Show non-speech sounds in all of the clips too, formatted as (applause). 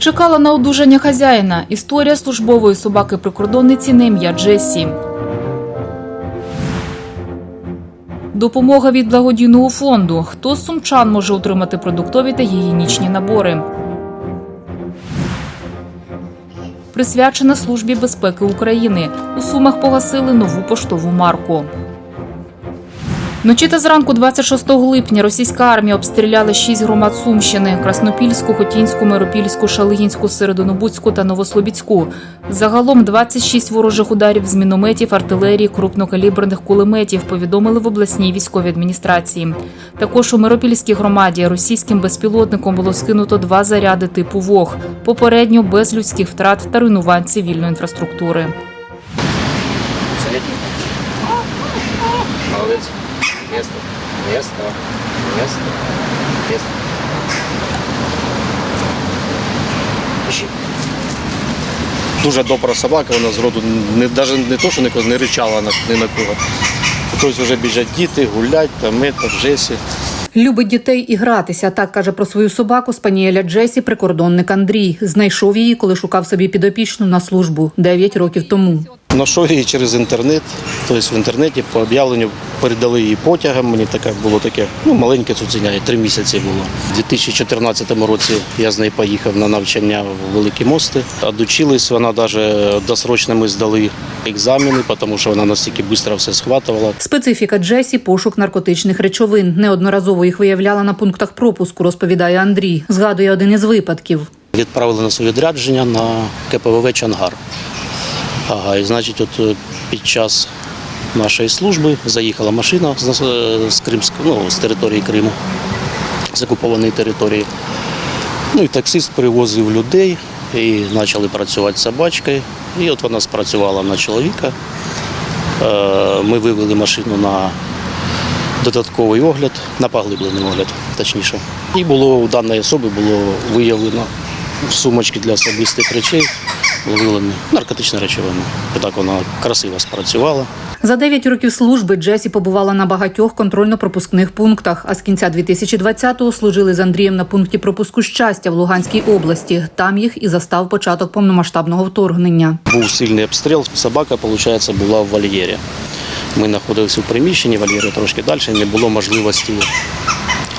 Чекала на одужання хазяїна. Історія службової собаки-прикордонниці на ім'я Джесі. Допомога від благодійного фонду. Хто з сумчан може отримати продуктові та гігієнічні набори? Присвячена Службі безпеки України. У Сумах погасили нову поштову марку. Вночі та зранку 26 липня російська армія обстріляла шість громад Сумщини: Краснопільську, Хотінську, Миропільську, Шалигінську, Середонобудську та Новослобідську. Загалом 26 ворожих ударів з мінометів, артилерії, крупнокаліберних кулеметів повідомили в обласній військовій адміністрації. Також у Миропільській громаді російським безпілотником було скинуто два заряди типу ВОГ, попередньо без людських втрат та руйнувань цивільної інфраструктури. Место. Место. Место. Место. Ищи. Дуже добра собака, вона зроду не, навіть не то, що ніколи не ричала на, ні на кого. Хтось вже біжать діти, гулять, там, ми, там, Джесі. Любить дітей і гратися. Так каже про свою собаку спаніеля Джесі прикордонник Андрій. Знайшов її, коли шукав собі підопічну на службу 9 років тому. Знайшов її через інтернет, тобто в інтернеті по об'явленню передали її потягом. Мені таке було таке, ну маленьке цуценя, три місяці було. У 2014 році я з нею поїхав на навчання в Великі Мости. Одучились, вона навіть досрочно ми здали екзамени, тому що вона настільки швидко все схватувала. Специфіка Джесі пошук наркотичних речовин. Неодноразово їх виявляла на пунктах пропуску, розповідає Андрій. Згадує один із випадків. Відправили нас у відрядження на КПВВ Чангар. Ага, і значить, от е, під час нашої служби заїхала машина з, е, з Кримського, ну, з території Криму, з окупованої території. Ну і таксист привозив людей і почали працювати з собачкою. І от вона спрацювала на чоловіка. Е, Ми вивели машину на додатковий огляд, на поглиблений огляд, точніше. І було у даної особи було виявлено сумочки для особистих речей виявлені наркотичні речовини. І так вона красиво спрацювала. За 9 років служби Джесі побувала на багатьох контрольно-пропускних пунктах. А з кінця 2020-го служили з Андрієм на пункті пропуску щастя в Луганській області. Там їх і застав початок повномасштабного вторгнення. Був сильний обстріл. Собака, виходить, була в вольєрі. Ми знаходилися в приміщенні, вольєри трошки далі, не було можливості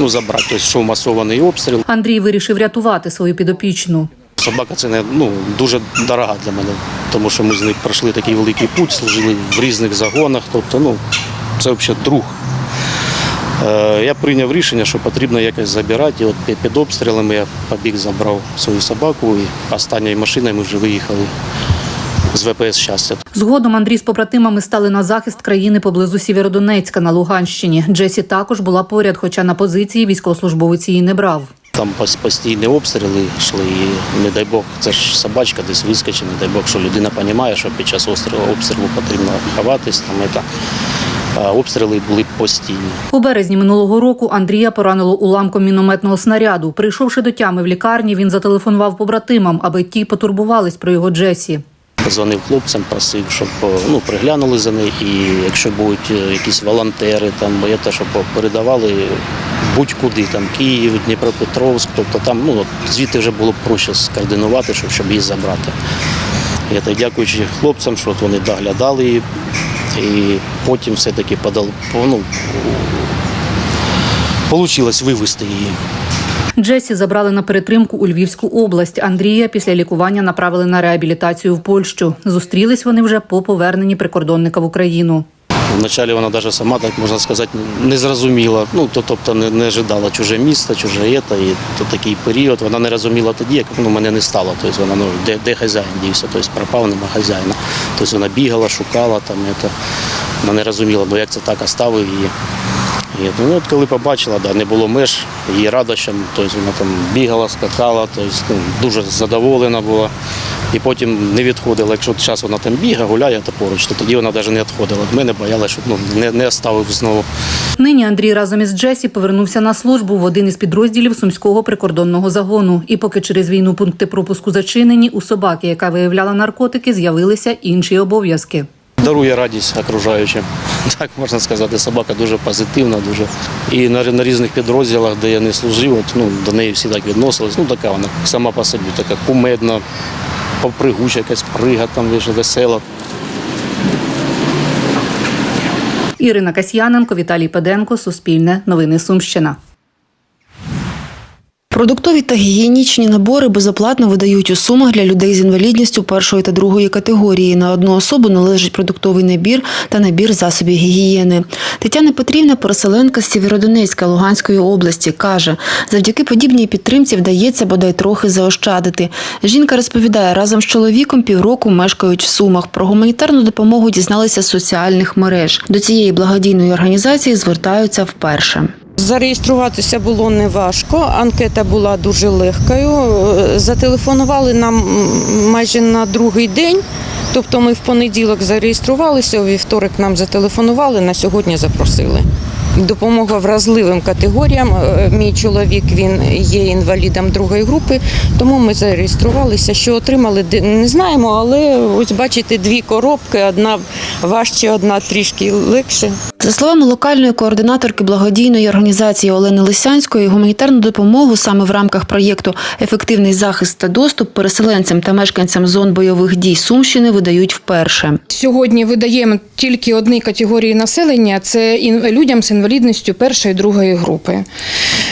ну, забрати. Тобто, йшов масований обстріл. Андрій вирішив рятувати свою підопічну. Собака це не ну дуже дорога для мене, тому що ми з нею пройшли такий великий путь, служили в різних загонах. Тобто, ну це взагалі друг. Е, я прийняв рішення, що потрібно якось забирати. І от під обстрілами я побіг, забрав свою собаку і останньою машиною ми вже виїхали з ВПС щастя. Згодом Андрій з побратимами стали на захист країни поблизу Сєвєродонецька на Луганщині. Джесі також була поряд, хоча на позиції військовослужбовець її не брав. Там постійні обстріли йшли, і не дай Бог, це ж собачка десь вискочить, не дай Бог, що людина розуміє, що під час обстрілу, обстрілу потрібно ховатись. Там, це. А обстріли були постійні. У березні минулого року Андрія поранило уламком мінометного снаряду. Прийшовши до тями в лікарні, він зателефонував побратимам, аби ті потурбувались про його Джесі. Дзвонив хлопцям, просив, щоб ну, приглянули за нею. І якщо будуть е, якісь волонтери, там, щоб передавали будь-куди, там Київ, Дніпропетровськ, тобто там ну, звідти вже було проще скоординувати, щоб, щоб її забрати. І це дякуючи хлопцям, що от вони доглядали її, і потім все-таки подали, ну, вийшло вивезти її. Джесі забрали на перетримку у Львівську область. Андрія після лікування направили на реабілітацію в Польщу. Зустрілись вони вже по поверненні прикордонника в Україну. Вначалі вона навіть сама, так можна сказати, не зрозуміла. Ну, то, тобто не, не ожидала чуже місто, чуже єта. І то такий період вона не розуміла тоді, як ну, мене не стало. Тобто вона ну, де, де хазяїн дівся, тобто пропав, нема хазяїна. Тобто вона бігала, шукала там. Это. Вона не розуміла, бо як це так оставив її. І, ну, от коли побачила, да, не було меж, її радощам, тобто вона там бігала, скакала, тобто, ну, дуже задоволена була. І потім не відходила. Якщо зараз вона там бігає, гуляє то поруч, то тоді вона навіть не відходила. Від мене боялася, щоб ну, не, не оставив знову. Нині Андрій разом із Джесі повернувся на службу в один із підрозділів сумського прикордонного загону. І поки через війну пункти пропуску зачинені, у собаки, яка виявляла наркотики, з'явилися інші обов'язки. Дарує радість окружаючим. (laughs) Так можна сказати, собака дуже позитивна, дуже. І на, на різних підрозділах, де я не служив, от, ну, до неї всі так відносились. Ну, така вона сама по собі, така кумедна, попригуча, якась прига, там, виш, весела. Ірина Касьяненко, Віталій Педенко, Суспільне, Новини Сумщина. Продуктові та гігієнічні набори безоплатно видають у сумах для людей з інвалідністю першої та другої категорії. На одну особу належить продуктовий набір та набір засобів гігієни. Тетяна Петрівна, переселенка з Сєвєродонецька Луганської області, каже, завдяки подібній підтримці вдається бодай трохи заощадити. Жінка розповідає, разом з чоловіком півроку мешкають в сумах. Про гуманітарну допомогу дізналися з соціальних мереж. До цієї благодійної організації звертаються вперше. Зареєструватися було неважко, анкета була дуже легкою. Зателефонували нам майже на другий день. Тобто ми в понеділок зареєструвалися, у вівторок нам зателефонували, на сьогодні запросили. Допомога вразливим категоріям. Е, Мій чоловік він є інвалідом другої групи, тому ми зареєструвалися. Що отримали, не знаємо, але ось бачите, дві коробки: одна важче, одна трішки легше. За словами локальної координаторки благодійної організації Олени Лисянської, гуманітарну допомогу саме в рамках проєкту Ефективний захист та доступ переселенцям та мешканцям зон бойових дій Сумщини видають вперше. Сьогодні видаємо тільки одній категорії населення це людям з інвалідністю першої і другої групи.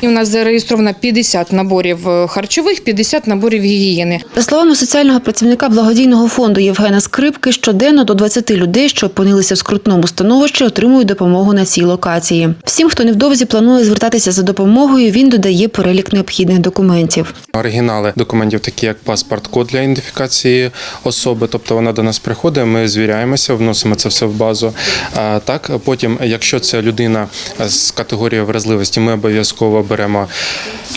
І у нас зареєстровано 50 наборів е, харчових, 50 наборів гігієни. За словами соціального працівника благодійного фонду Євгена Скрипки, щоденно до 20 людей, що опинилися в скрутному становищі, отримують допомогу на цій локації. Всім, хто невдовзі планує звертатися за допомогою, він додає перелік необхідних документів. Оригінали документів, такі як паспорт, код для ідентифікації особи. Тобто вона до нас приходить, ми звіряємося, вносимо це все в базу. Так потім, якщо це людина з категорією вразливості, ми обов'язково беремо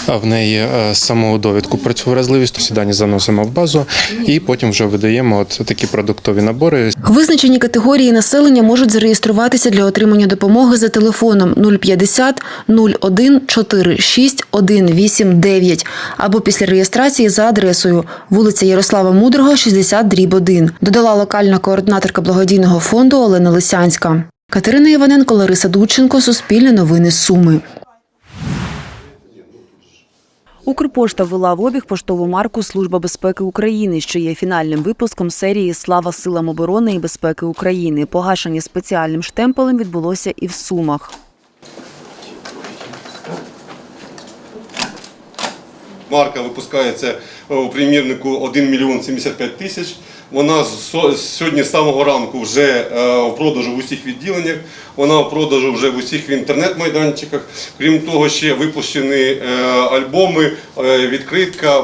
в неї е, саму довідку про цю вразливість. Всі дані заносимо в базу і потім вже видаємо от такі продуктові набори. Визначені категорії населення можуть зареєструватися для отримання допомоги за телефоном 050 01 46 189 або після реєстрації за адресою вулиця Ярослава Мудрого, 60 дріб 1, додала локальна координаторка благодійного фонду Олена Лисянська. Катерина Іваненко, Лариса Дудченко, Суспільне новини Суми. Укрпошта ввела в обіг поштову марку Служба безпеки України, що є фінальним випуском серії Слава силам оборони і безпеки України. Погашення спеціальним штемпелем відбулося і в Сумах. Марка випускається е, у примірнику 1 мільйон 75 тисяч. Вона сьогодні з самого ранку вже е, в продажу в усіх відділеннях. Вона в продажу вже в усіх інтернет-майданчиках. Крім того, ще випущені е, альбоми, е, відкритка,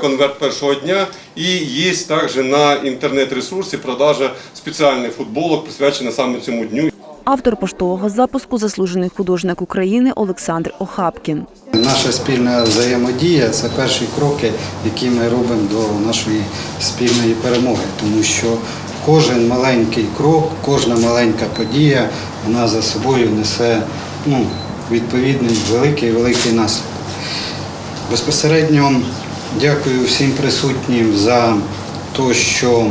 конверт першого дня. І є також на інтернет-ресурсі продажа спеціальних футболок, присвячена саме цьому дню. Автор поштового запуску заслужений художник України Олександр Охапкін. Наша спільна взаємодія це перші кроки, які ми робимо до нашої спільної перемоги, тому що кожен маленький крок, кожна маленька подія вона за собою несе ну, відповідний великий великий наслідок. Безпосередньо дякую всім присутнім за те, що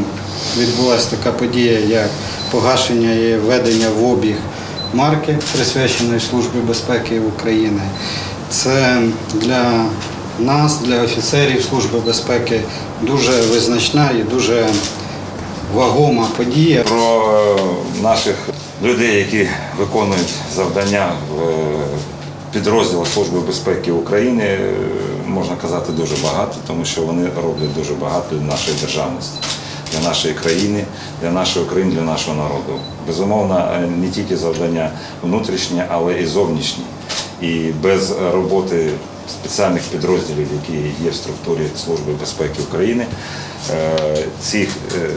відбулася така подія, як погашення і введення в обіг марки, присвяченої Службі безпеки України. Це для нас, для офіцерів Служби безпеки, дуже визначна і дуже вагома подія. Про е, наших людей, які виконують завдання в е, підрозділах Служби безпеки України, е, можна казати дуже багато, тому що вони роблять дуже багато для нашої державності, для нашої країни, для нашої України, для нашого народу. Безумовно, е, не тільки завдання внутрішні, але і зовнішні. І без роботи спеціальних підрозділів, які є в структурі Служби безпеки України, е, цих е,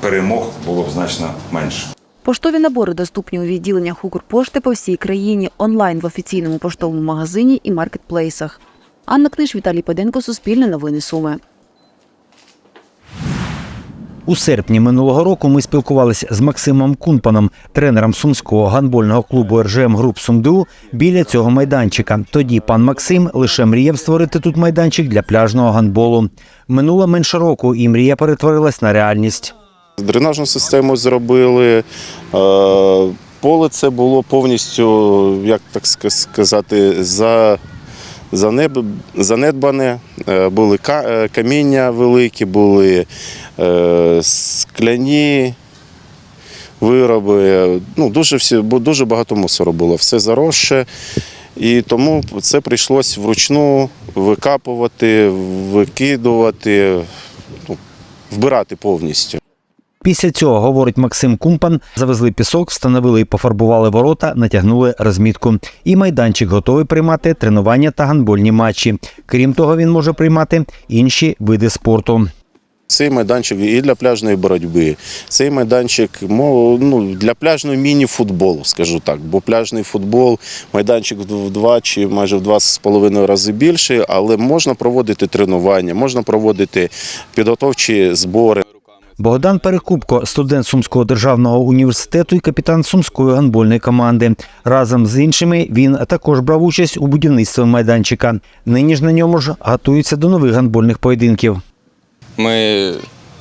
перемог було б значно менше. Поштові набори доступні у відділеннях Укрпошти по всій країні, онлайн в офіційному поштовому магазині і маркетплейсах. Анна Книж, Віталій Поденко, Суспільне новини Суми. У серпні минулого року ми спілкувалися з Максимом Кунпаном, тренером сумського гандбольного клубу РЖМ Груп СумДУ біля цього майданчика. Тоді пан Максим лише мріяв створити тут майданчик для пляжного гандболу. Минуло менше року, і мрія перетворилась на реальність. Дренажну систему зробили. е, Поле це було повністю, як так сказати, за, занедбане. Е, Були е, каміння великі, були е, скляні вироби. Ну, дуже, всі, дуже багато мусору було, все заросше. І тому це прийшлось вручну викапувати, викидувати, ну, вбирати повністю. Після цього, говорить Максим Кумпан, завезли пісок, встановили і пофарбували ворота, натягнули розмітку. І майданчик готовий приймати тренування та гандбольні матчі. Крім того, він може приймати інші види спорту. Цей майданчик і для пляжної боротьби. Цей майданчик ну, для пляжного міні-футболу, скажу так. Бо пляжний футбол, майданчик в два чи майже в два з половиною рази більший, але можна проводити тренування, можна проводити підготовчі збори. Богдан Перекупко, студент Сумського державного університету і капітан Сумської гандбольної команди. Разом з іншими він також брав участь у будівництві майданчика. Нині ж на ньому ж готуються до нових гандбольних поєдинків. Ми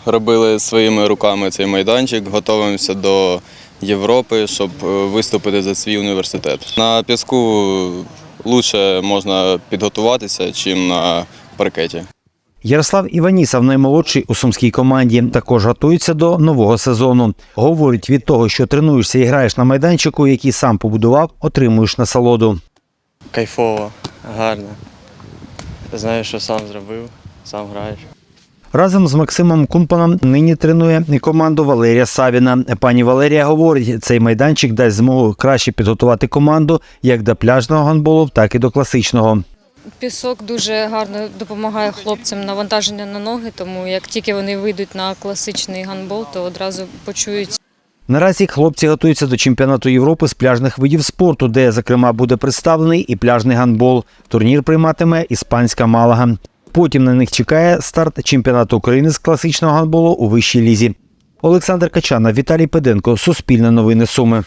робили своїми руками цей майданчик, готуємося до Європи, щоб е, виступити за свій університет. На піску краще можна підготуватися, чим на паркеті. Ярослав Іванісов, наймолодший у сумській команді, також готується до нового сезону. Говорить, від того, що тренуєшся і граєш на майданчику, який сам побудував, отримуєш насолоду. Кайфово, гарно. Знаєш, що сам зробив, сам граєш. Разом з Максимом Кумпаном нині тренує і команду Валерія Савіна. Пані Валерія говорить, цей майданчик дасть змогу краще підготувати команду як до пляжного гандболу, так і до класичного. Пісок дуже гарно допомагає хлопцям навантаження на ноги, тому як тільки вони вийдуть на класичний гандбол, то одразу почують Наразі хлопці готуються до чемпіонату Європи з пляжних видів спорту, де, зокрема, буде представлений і пляжний гандбол. Турнір прийматиме іспанська Малага. Потім на них чекає старт чемпіонату України з класичного гандболу у вищій лізі. Олександр Качана, Віталій Педенко, Суспільне новини Суми.